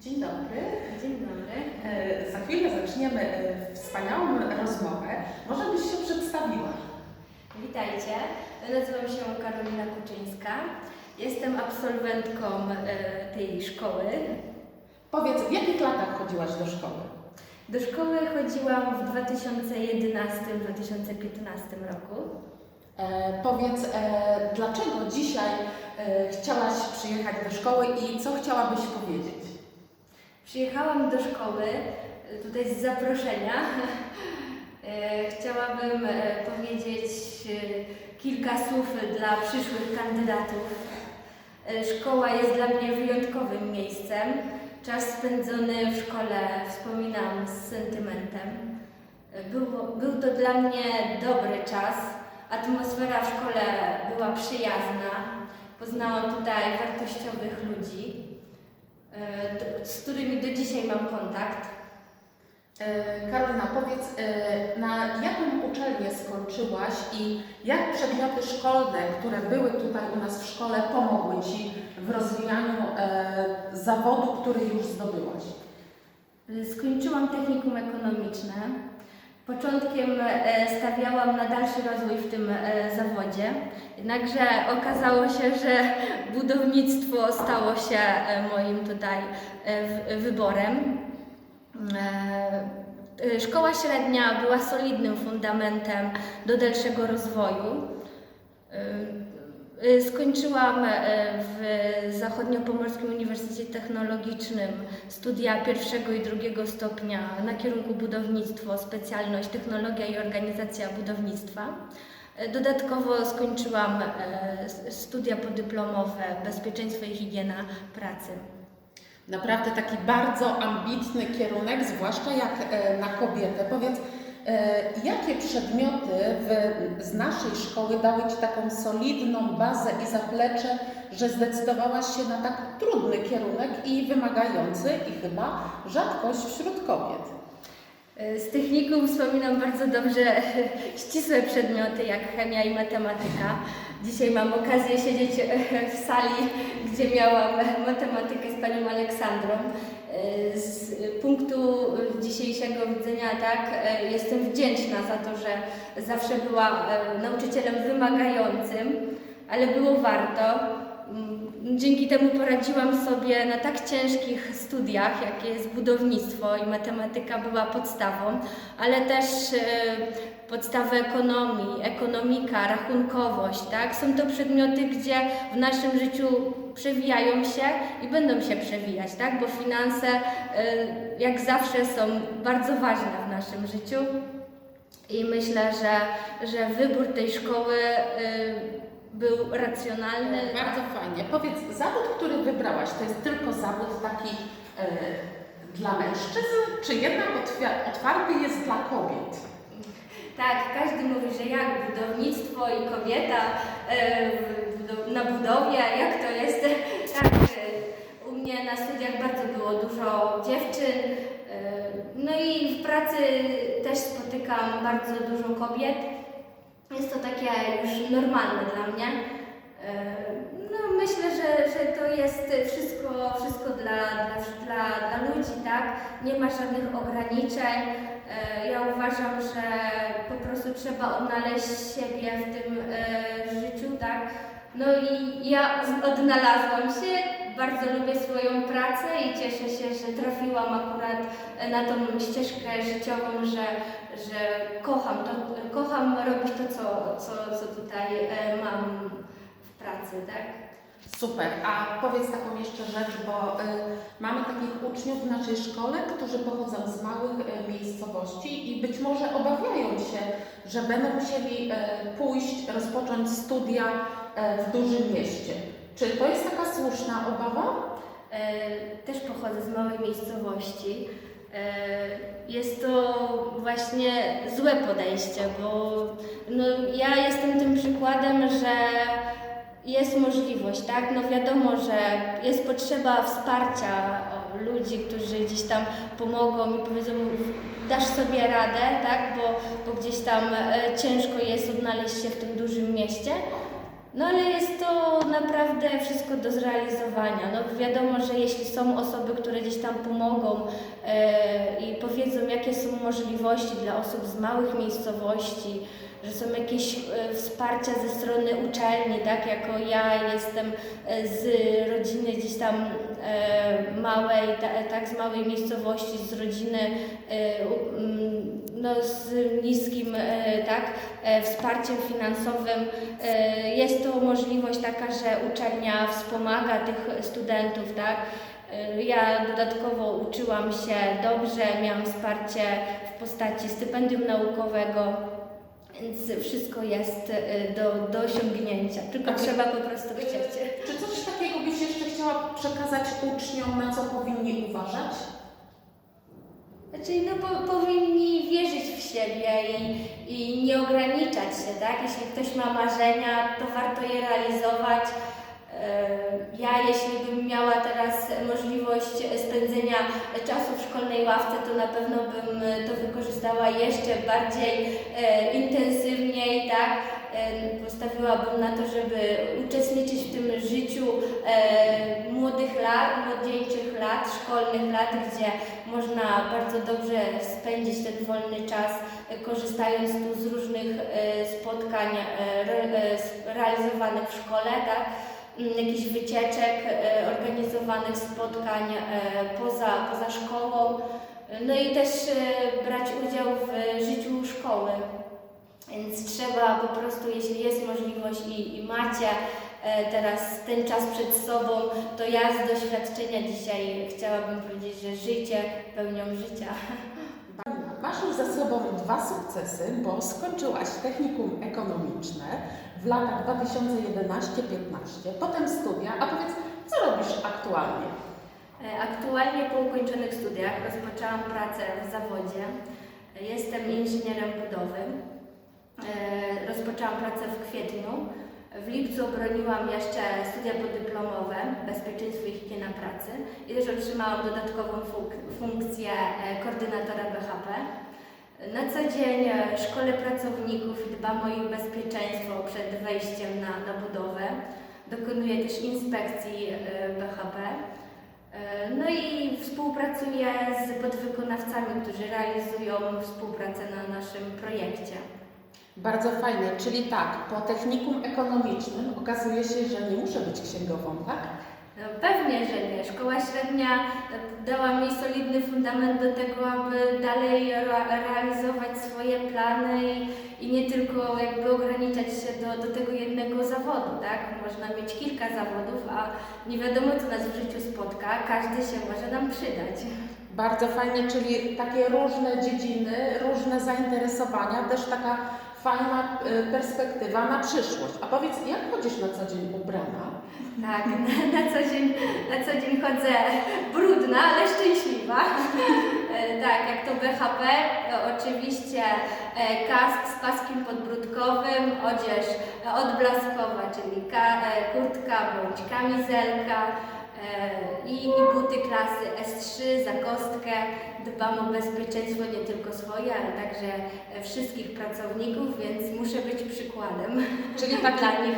Dzień dobry. Dzień dobry. E, Za chwilę zaczniemy e, wspaniałą rozmowę. Może byś się przedstawiła? Witajcie. Nazywam się Karolina Kuczyńska. Jestem absolwentką e, tej szkoły. Powiedz, w jakich latach chodziłaś do szkoły? Do szkoły chodziłam w 2011-2015 roku. E, powiedz, e, dlaczego dzisiaj e, chciałaś przyjechać do szkoły i co chciałabyś powiedzieć? Przyjechałam do szkoły e, tutaj z zaproszenia. E, Chciałabym e, powiedzieć kilka słów dla przyszłych kandydatów. Szkoła jest dla mnie wyjątkowym miejscem. Czas spędzony w szkole wspominam z sentymentem. Było, był to dla mnie dobry czas. Atmosfera w szkole była przyjazna. Poznałam tutaj wartościowych ludzi, z którymi do dzisiaj mam kontakt. E, Karolina, powiedz, e, na jaką uczelnię skończyłaś i jak przedmioty szkolne, które były tutaj u nas w szkole, pomogły Ci w rozwijaniu e, zawodu, który już zdobyłaś? Skończyłam technikum ekonomiczne. Początkiem e, stawiałam na dalszy rozwój w tym e, zawodzie, jednakże okazało się, że budownictwo stało się e, moim tutaj wyborem. Szkoła średnia była solidnym fundamentem do dalszego rozwoju. E, Skończyłam e, w Zachodniopomorskim Uniwersytecie Technologicznym studia pierwszego i drugiego stopnia na kierunku budownictwo, specjalność technologia i organizacja budownictwa. E, Dodatkowo skończyłam studia podyplomowe bezpieczeństwo i higiena pracy. Naprawdę taki bardzo ambitny kierunek, zwłaszcza jak e, na kobietę. Powiedz, jakie przedmioty w, z naszej szkoły dały Ci taką solidną bazę i zaplecze, że zdecydowałaś się na tak trudny kierunek i wymagający i chyba rzadkość wśród kobiet? Z technikum wspominam bardzo dobrze ścisłe przedmioty jak chemia i matematyka. Dzisiaj mam okazję siedzieć w sali, gdzie miałam matematykę z panią Aleksandrą. Z punktu dzisiejszego widzenia tak, jestem wdzięczna za to, że zawsze była nauczycielem wymagającym, ale było warto. Dzięki temu poradziłam sobie na tak ciężkich studiach, jakie jest budownictwo i matematyka była podstawą, ale też e, podstawy ekonomii, ekonomika, rachunkowość, tak? Są to przedmioty, gdzie w naszym życiu przewijają się i będą się przewijać, tak? Bo finanse e, jak zawsze są bardzo ważne w naszym życiu. I myślę, że, że wybór tej szkoły y, był racjonalny. Bardzo fajnie. Powiedz, zawód, który wybrałaś, to jest tylko zawód taki e, dla mężczyzn, czy jednak otwarty jest dla kobiet? Tak, każdy mówi, że jak budownictwo i kobieta budo- na budowie, jak to jest. Tak, y, u mnie na studiach bardzo było dużo dziewczyn. y, No i w pracy też spotykam bardzo dużo kobiet. Jest to takie już normalne dla mnie. E, No, myślę, że, że to jest wszystko, wszystko dla, dla, dla, dla ludzi, tak? Nie ma żadnych ograniczeń. E, Ja uważam, że po prostu trzeba odnaleźć siebie w tym e, życiu, tak? No i ja odnalazłam się, bardzo lubię swoją pracę i cieszę się, że trafiłam akurat na tą ścieżkę życiową, że, że kocham to, kocham robić to, co, co, co tutaj e, mam w pracy, tak? Super. A powiedz taką jeszcze rzecz, bo y, mamy takich uczniów w naszej szkole, którzy pochodzą z małych y, miejscowości i być może obawiają się, że będą musieli y, pójść, rozpocząć studia y, w dużym mieście. Czy to jest taka słuszna obawa? E, Też pochodzę z małej miejscowości. E, Jest to właśnie złe podejście, bo no, ja jestem tym przykładem, że jest możliwość, tak? No wiadomo, że jest potrzeba wsparcia ludzi, którzy gdzieś tam pomogą i powiedzą, dasz sobie radę, tak? Bo, bo gdzieś tam e, ciężko jest odnaleźć się w tym dużym mieście. No ale jest to naprawdę wszystko do zrealizowania. No wiadomo, że jeśli są osoby, które gdzieś tam pomogą e, i powiedzą, jakie są możliwości dla osób z małych miejscowości, że są jakieś e, wsparcia ze strony uczelni, tak jako ja jestem e, z rodziny gdzieś tam e, małej, ta, tak z małej miejscowości, z rodziny e, u- mm, no, z niskim e, tak, e, wsparciem finansowym. E, Jest to możliwość taka, że uczelnia wspomaga tych studentów, tak? Ja dodatkowo uczyłam się dobrze, miałam wsparcie w postaci stypendium naukowego, więc wszystko jest do, do osiągnięcia, tylko Tak. trzeba po prostu chcieć. Czy coś takiego byś jeszcze chciała przekazać uczniom, na co powinni uważać? Znaczy, no po, powinni nie ograniczać się, tak? Jeśli ktoś ma marzenia, to warto je realizować. E, Ja, jeśli bym miała teraz możliwość spędzenia czasu w szkolnej ławce, to na pewno bym to wykorzystała jeszcze bardziej e, intensywniej, tak? E, Postawiłabym na to, żeby uczestniczyć w tym życiu młodych lat, młodzieńczych lat, szkolnych lat, gdzie można bardzo dobrze spędzić ten wolny czas, e, korzystając tu z różnych e, spotkań e, realizowanych w szkole, tak? Mm, jakichś wycieczek, organizowanych spotkań poza, poza szkołą, no i też brać udział w życiu szkoły. Więc trzeba po prostu, jeśli jest możliwość i, i macie teraz ten czas przed sobą, to ja z doświadczenia dzisiaj chciałabym powiedzieć, że życie pełnią życia. Masz już za sobą dwa sukcesy, bo skończyłaś technikum ekonomiczne w latach 2011-15, potem studia, a powiedz, co robisz aktualnie? E, Aktualnie po ukończonych studiach rozpoczęłam pracę w zawodzie. E, Jestem inżynierem budowy. E, Rozpoczęłam pracę w kwietniu. W lipcu obroniłam jeszcze studia podyplomowe Bezpieczeństwo i higiena pracy i też otrzymałam dodatkową funk- funkcję e, koordynatora BHP. Na co dzień e, szkolę pracowników i dbam o ich bezpieczeństwo przed wejściem na, na budowę. Dokonuję też inspekcji e, BHP. No i współpracuję z podwykonawcami, którzy realizują współpracę na naszym projekcie. Bardzo fajnie, czyli tak, po technikum ekonomicznym okazuje się, że nie muszę być księgową, tak? No, pewnie, że nie. Szkoła średnia dała mi solidny fundament do tego, aby dalej re- realizować swoje plany i, i nie tylko jakby ograniczać się do, do tego jednego zawodu, tak? Można mieć kilka zawodów, a nie wiadomo, co nas w życiu spotka. Każdy się może nam przydać. Bardzo fajnie, czyli takie różne dziedziny, różne zainteresowania, też taka fajna y, perspektywa na przyszłość. A powiedz, jak chodzisz na co dzień ubrana? Tak, na, co dzień, na co dzień chodzę brudna, ale szczęśliwa. E, tak, jak to BHP, e, oczywiście e, kask z paskiem podbródkowym, odzież odblaskowa, czyli ka, kurtka bądź kamizelka i, i buty klasy S3 za kostkę. Dbam o bezpieczeństwo nie tylko swoje, ale także e, wszystkich pracowników, więc muszę być przykładem Czyli taki, dla nich.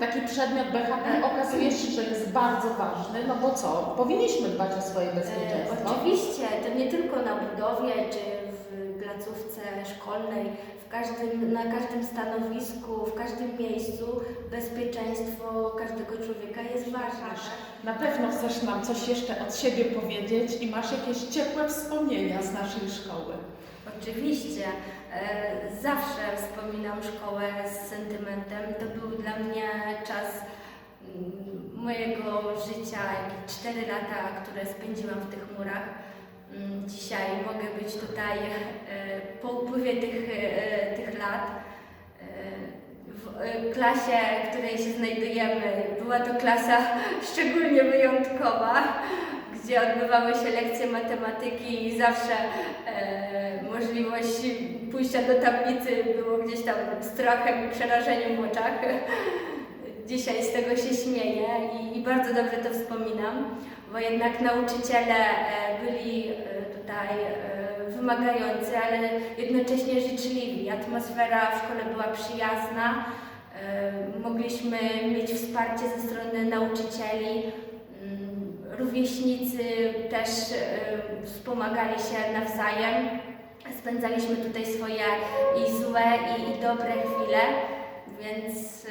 taki przedmiot BHP okazuje się, że jest bardzo ważny, no bo co? Powinniśmy dbać o swoje E, bezpieczeństwo. Oczywiście, to nie tylko na budowie czy placówce szkolnej, w każdym, na każdym stanowisku, w każdym miejscu bezpieczeństwo każdego człowieka jest ważne. tak? Na pewno chcesz nam coś jeszcze od siebie powiedzieć i masz jakieś ciepłe wspomnienia z naszej szkoły. Oczywiście, e, zawsze wspominam szkołę z sentymentem. To był dla mnie czas mm, mojego życia, jak 4 lata, które spędziłam w tych murach. Mm, Dzisiaj mogę być tutaj e, po upływie tych, e, tych lat. E, W e, klasie, w której się znajdujemy, była to klasa szczególnie wyjątkowa, gdzie odbywały się lekcje matematyki i zawsze e, możliwość pójścia do tablicy było gdzieś tam strachem i przerażeniem w oczach. Dzisiaj z tego się śmieję i, i bardzo dobrze to wspominam, bo jednak nauczyciele e, byli e, tutaj e, wymagający, ale jednocześnie życzliwi. Atmosfera w szkole była przyjazna. Mogliśmy mieć wsparcie ze strony nauczycieli. Mm, Rówieśnicy też wspomagali się nawzajem. Spędzaliśmy tutaj swoje i złe, i, i dobre chwile, więc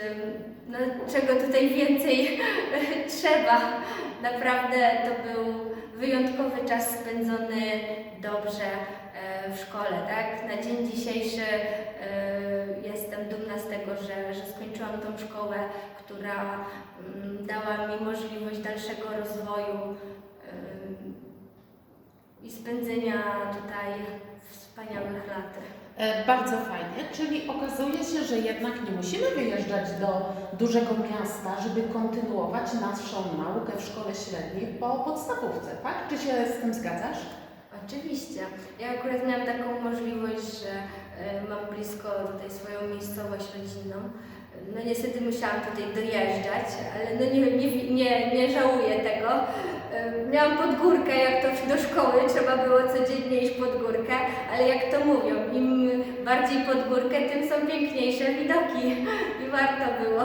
no, czego tutaj więcej trzeba. Naprawdę to był wyjątkowy czas spędzony dobrze e, w szkole. Tak? Na dzień dzisiejszy e, jestem dumna z tego, że, że skończyłam tą szkołę, która mm, dała mi możliwość dalszego rozwoju i spędzenia tutaj wspaniałych lat. E, Bardzo fajnie, czyli okazuje się, że jednak nie musimy wyjeżdżać do dużego miasta, żeby kontynuować naszą naukę w szkole średniej po podstawówce, tak? Czy się z tym zgadzasz? Oczywiście. Ja akurat miałam taką możliwość, że e, mam blisko tutaj swoją miejscowość rodzinną. No niestety musiałam tutaj dojeżdżać, ale no nie, nie, nie, nie żałuję tego. Miałam pod górkę, jak to do szkoły, trzeba było codziennie iść pod górkę, ale jak to mówią, im bardziej pod górkę, tym są piękniejsze widoki i warto było.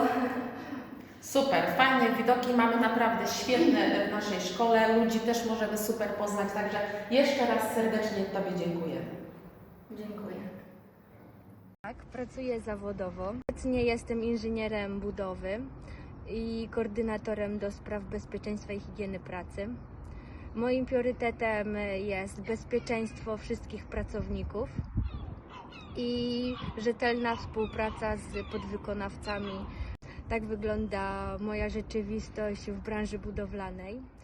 Super, fajne widoki mamy naprawdę świetne w naszej szkole, ludzi też możemy super poznać, także jeszcze raz serdecznie Tobie dziękujemy. Dziękuję. Tak, pracuję zawodowo. Obecnie jestem inżynierem budowy i koordynatorem do spraw bezpieczeństwa i higieny pracy. Moim priorytetem jest bezpieczeństwo wszystkich pracowników i rzetelna współpraca z podwykonawcami. Tak wygląda moja rzeczywistość w branży budowlanej.